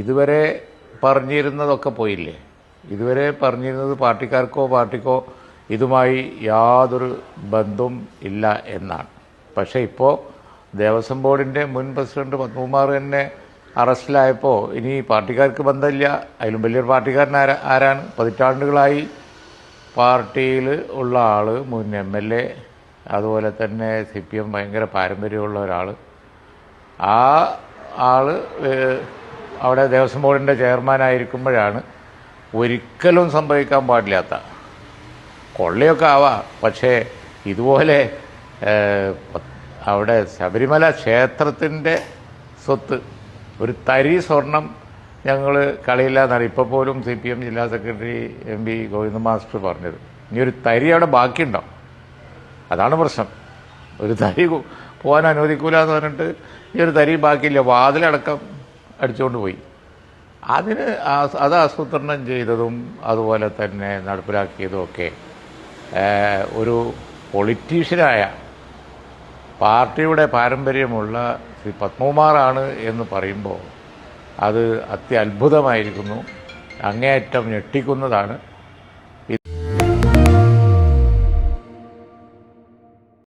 ഇതുവരെ പറഞ്ഞിരുന്നതൊക്കെ പോയില്ലേ? ഇതുവരെ പറഞ്ഞിരുന്നത് പാർട്ടിക്കാർക്കോ പാർട്ടിക്കോ ഇതുമായി യാതൊരു ബന്ധവും ഇല്ല എന്നാണ്. പക്ഷേ ഇപ്പോൾ ദേവസ്വം ബോർഡിന്റെ മുൻ പ്രസിഡന്റ് പത്മകുമാർ തന്നെ അറസ്റ്റിലായപ്പോൾ ഇനി പാർട്ടിക്കാർക്ക് ബന്ധമില്ല. അതിലും വലിയൊരു പാർട്ടിക്കാരൻ ആരാ ആരാണ്? പതിറ്റാണ്ടുകളായി പാർട്ടിയിൽ ഉള്ള ആൾ മുൻ എം എൽ എ അതുപോലെ തന്നെ സി പി എം ഭയങ്കര പാരമ്പര്യമുള്ള ഒരാൾ ആ ആൾ അവിടെ ദേവസ്വം ബോർഡിന്റെ ചെയർമാനായിരിക്കുമ്പോഴാണ് ഒരിക്കലും സംഭവിക്കാൻ പാടില്ലാത്ത. കൊള്ളയൊക്കെ ആവാം പക്ഷേ ഇതുപോലെ അവിടെ ശബരിമല ക്ഷേത്രത്തിന്റെ സ്വത്ത് ഒരു തരി സ്വർണം ഞങ്ങൾ കളിയില്ല എന്നാണ് ഇപ്പോൾ പോലും സി പി എം ജില്ലാ secretary M P Govinda master പറഞ്ഞത്. ഇനി ഒരു തരി അവിടെ ബാക്കിയുണ്ടോ അതാണ് പ്രശ്നം. ഒരു തരി പോകാൻ അനുവദിക്കൂല എന്ന് പറഞ്ഞിട്ട് ഈ ഒരു തരി ബാക്കിയില്ല. വാതിലടക്കം അടിച്ചുകൊണ്ട് പോയി. അതിന് അത് ആസൂത്രണം ചെയ്തതും അതുപോലെ തന്നെ നടപ്പിലാക്കിയതും ഒക്കെ ഏഹ്, ഒരു പൊളിറ്റീഷ്യനായ പാർട്ടിയുടെ പാരമ്പര്യമുള്ള ശ്രീ പത്മകുമാറാണ് എന്ന് പറയുമ്പോൾ അത് അത്യത്ഭുതമായിരിക്കുന്നു. അങ്ങേയറ്റം ഞെട്ടിക്കുന്നതാണ്.